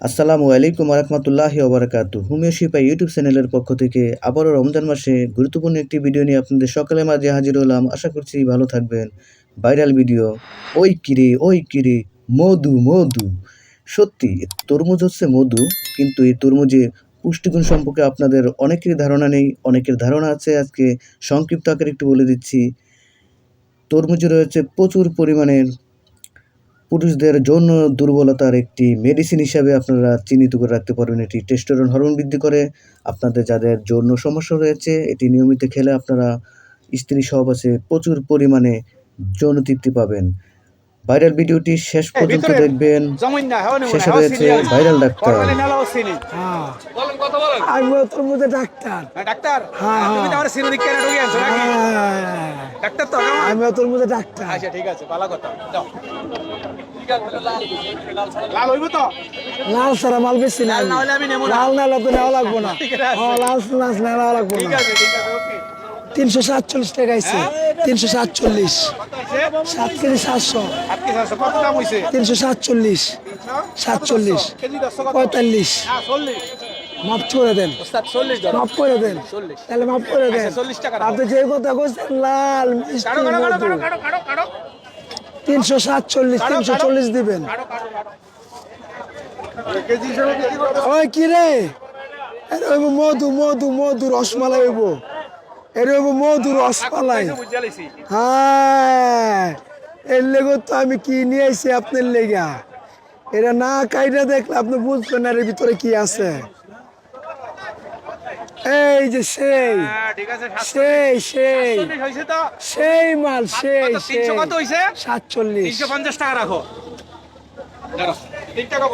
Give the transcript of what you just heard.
আসসালামু আলাইকুম রহমতুল্লাহি ওবরাকাতু হোমিও শিপা ইউটিউব চ্যানেলের পক্ষ থেকে আবারও রমজান মাসে গুরুত্বপূর্ণ একটি ভিডিও নিয়ে আপনাদের সকালের মাঝে হাজির হলাম। আশা করছি ভালো থাকবেন। Viral video. ওই কিরে ওই কিরে মধু মধু। সত্যি তরমুজ হচ্ছে মধু, কিন্তু এই তরমুজে পুষ্টিগুণ সম্পর্কে আপনাদের অনেকের ধারণা নেই, অনেকের ধারণা আছে, আজকে সংক্ষিপ্ত আকারে একটু বলে দিচ্ছি। তরমুজে রয়েছে প্রচুর পরিমাণের পুরুষদের যৌন দুর্বলতার একটি মেডিসিন হিসাবে আপনারা চিহ্নিত করে রাখতে পারবেন। এটি টেস্টোরন হরমোন বৃদ্ধি করে। আপনাদের যাদের যৌন সমস্যা রয়েছে, এটি নিয়মিত খেলে আপনারা স্ত্রী সহবাসে প্রচুর পরিমাণে যৌন তৃপ্তি পাবেন। ভাইরাল ভিডিওটি শেষ পর্যন্ত দেখবেন। জমিন না শেষে রয়েছে ভাইরাল ডাক্তার। আমি তোর মধ্যে তো আমি তোর মধ্যে আচ্ছা ঠিক আছে ভালো কথা। যাও। ঠিক আছে, লাল- লাল হইব তো? লাল সারা মাল বেশি না লাল না হলে আমি নেব না। লাল নাহলে তো নেওয়া লাগবো না। হ্যাঁ, লাল লাল নেওয়া লাগবো ঠিক না আছে ঠিক আছে ওকে। তিনশো সাতচল্লিশ টাকা আইছে। তিনশো সাতচল্লিশ। সাত কেজি সাতশো। আজকে সাতশো কত দাম হইছে তিনশো সাতচল্লিশ। সাতচল্লিশ। পঁয়তাল্লিশ। মাপ করে দেন। মাপ করে দেন। তাহলে মাপ করে দেন। আপনি যে কথা বলছেন লাল তিনশো সাতচল্লিশ তিনশো চল্লিশ দিবেন। ওই কি রে? মধু মধু মধু রসমালাই হইব। এর হইব মধু রসমালাই। হ্যাঁ এর লেগে তো আমি কি নিয়ে আইছি আপনার লেগা? এরা না কাইটা দেখলে আপনি বুঝবেন এর ভিতরে কি আছে। এই যে সেই হ্যাঁ সেই সেই। সেই মাল সেই সাতচল্লিশ। পঞ্চাশ টাকা রাখো। টাকা